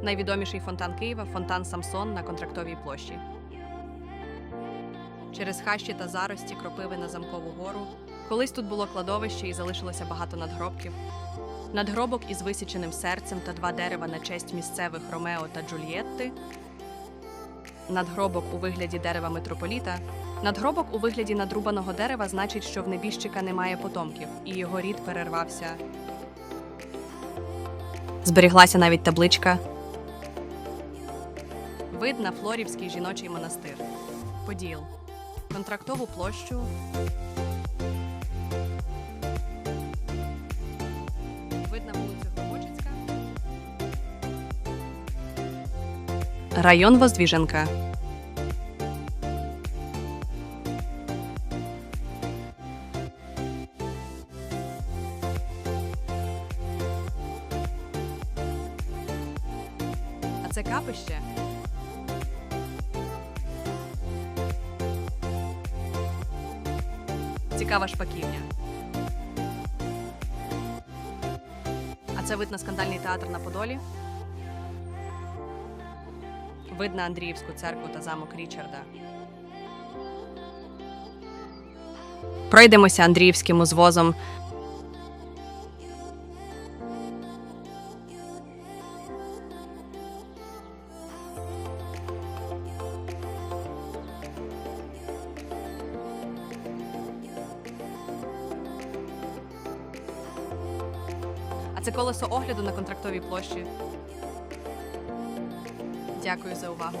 Найвідоміший фонтан Києва фонтан Самсон на контрактовій площі. Через хащі та зарості кропиви на замкову гору. Колись тут було кладовище і залишилося багато надгробків. Надгробок із висіченим серцем та два дерева на честь місцевих Ромео та Джульєтти. Надгробок у вигляді дерева митрополіта. Надгробок у вигляді надрубаного дерева значить, що в небіжчика немає потомків, і його рід перервався. Зберіглася навіть табличка. Вид на Флорівський жіночий монастир. Поділ. Контрактову площу. На вулицю Глибочицька. Район Воздвіженка. А це капище. Цікава шпаківня. А це вид на скандальний театр на Подолі. Вид на Андріївську церкву та замок Річарда. Пройдемося Андріївським узвозом. Це колесо огляду на контрактовій площі. Дякую за увагу.